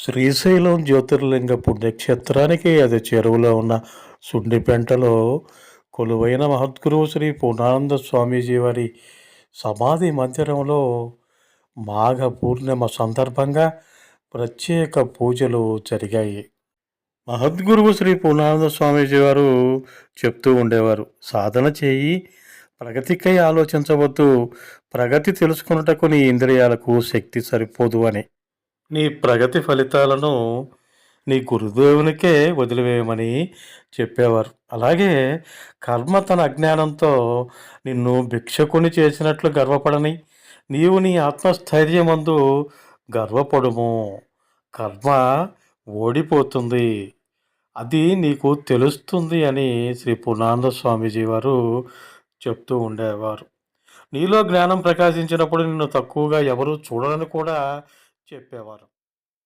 శ్రీశైలం జ్యోతిర్లింగ పుణ్యక్షేత్రానికి అది చెరువులో ఉన్న సుండిపెంటలో కొలువైన మహద్గురువు శ్రీ పూర్ణానంద స్వామీజీ వారి సమాధి మందిరంలో మాఘ పూర్ణిమ సందర్భంగా ప్రత్యేక పూజలు జరిగాయి. మహద్గురువు శ్రీ పూర్ణానంద స్వామీజీ వారు చెప్తూ ఉండేవారు సాధన చేయి ప్రగతికై ఆలోచించవద్దు ప్రగతి తెలుసుకున్నటకు నీ ఇంద్రియాలకు శక్తి సరిపోదు అని. నీ ప్రగతి ఫలితాలను నీ గురుదేవునికే వదిలివేయమని చెప్పేవారు. అలాగే కర్మ తన అజ్ఞానంతో నిన్ను భిక్షకుని చేసినట్లు గర్వపడని నీవు నీ ఆత్మస్థైర్యమందు గర్వపడుము. కర్మ ఓడిపోతుంది. అది నీకు తెలుస్తుంది అని శ్రీ పూర్ణానంద స్వామీజీ వారు చెప్తూ ఉండేవారు. నీలో జ్ఞానం ప్రకాశించినప్పుడు నిన్ను తక్కువగా ఎవరు చూడరని కూడా చెప్పేవారు.